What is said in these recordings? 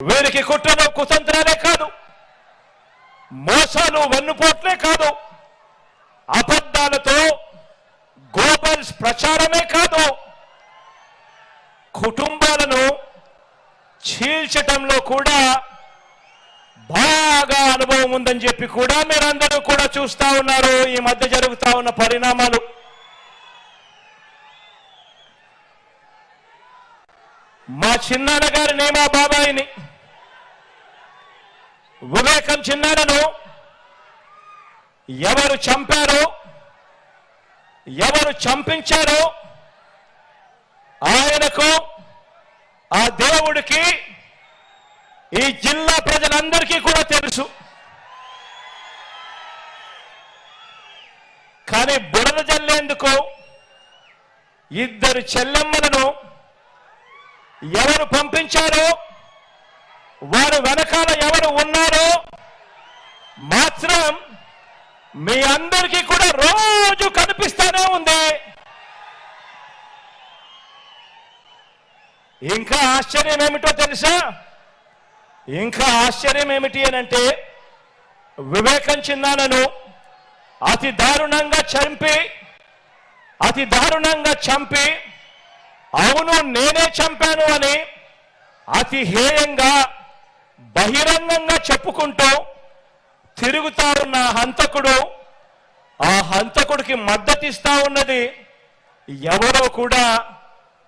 వీరికి కుట్రలు కుతంత్రాలే కాదు మోసాలు వెన్నుపోట్లే కాదు అబద్ధాలతో గోబల్స్ ప్రచారమే కాదు కుటుంబాలను చీల్చటంలో కూడా బాగా అనుభవం ఉందని చెప్పి కూడా మీరందరూ కూడా చూస్తా ఉన్నారు ఈ మధ్య జరుగుతా ఉన్న పరిణామాలు. మా చిన్నాన్న నేమా బాబాయిని వివేకం చిన్నాన్నను ఎవరు చంపారో ఎవరు చంపించారో ఆయనకు ఆ దేవుడికి ఈ జిల్లా ప్రజలందరికీ కూడా తెలుసు. కానీ బుడద జల్లేందుకు ఇద్దరు చెల్లెమ్మలను ఎవరు పంపించారో వారు వెనకాల ఎవరు ఉన్నారో మాత్రం మీ అందరికీ కూడా రోజు కనిపిస్తానే ఉంది. ఇంకా ఆశ్చర్యం ఏమిటో తెలుసా? ఇంకా ఆశ్చర్యం ఏమిటి అని అంటే వివేకం చిన్నానను అతి దారుణంగా చంపి అతి దారుణంగా చంపి అవును నేనే చంపాను అని అతి హేయంగా బహిరంగంగా చెప్పుకుంటూ తిరుగుతా ఉన్న హంతకుడు. ఆ హంతకుడికి మద్దతిస్తా ఉన్నది ఎవరో కూడా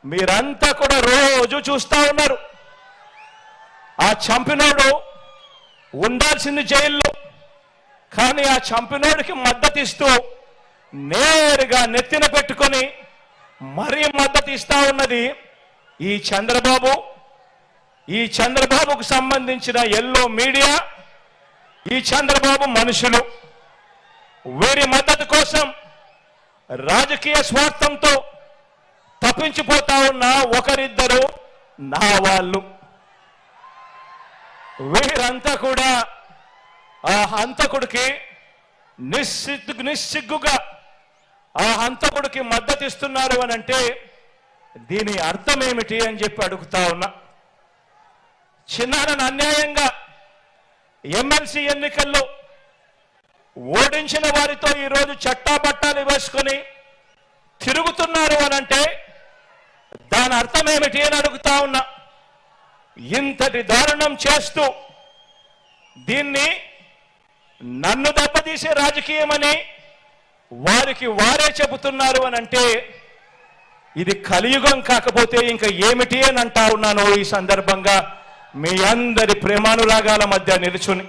మీరంతా కూడా రోజు చూస్తా ఉన్నారు. ఆ చంపినోడు ఉండాల్సింది జైల్లో. కానీ ఆ చంపినోడికి మద్దతిస్తూ నేరుగా నెత్తిన పెట్టుకొని మరీ మద్దతు ఇస్తా ఉన్నది ఈ చంద్రబాబు. ఈ చంద్రబాబుకు సంబంధించిన ఎల్లో మీడియా ఈ చంద్రబాబు మనుషులు. వీరి మద్దతు కోసం రాజకీయ స్వార్థంతో తప్పించిపోతా ఉన్న ఒకరిద్దరు నా వాళ్ళు. వీరంతా కూడా ఆ హంతకుడికి నిస్సిగ్గు నిస్సిగ్గుగా ఆ హంతకుడికి మద్దతు ఇస్తున్నారు అని అంటే దీని అర్థం ఏమిటి అని చెప్పి అడుగుతా ఉన్నా. చిన్నారని అన్యాయంగా ఎమ్మెల్సీ ఎన్నికల్లో ఓడించిన వారితో ఈరోజు చట్టాపట్టాలు వేసుకొని తిరుగుతున్నారు అనంటే దాని అర్థం ఏమిటి అని అడుగుతా ఉన్నా. ఇంతటి దారుణం చేస్తూ దీన్ని నన్ను దెబ్బతీసే రాజకీయమని వారికి వారే చెబుతున్నారు అని అంటే ఇది కలియుగం కాకపోతే ఇంకా ఏమిటి అని అంటా ఉన్నాను ఈ సందర్భంగా. మీ అందరి ప్రేమానురాగాల మధ్య నిలుచుని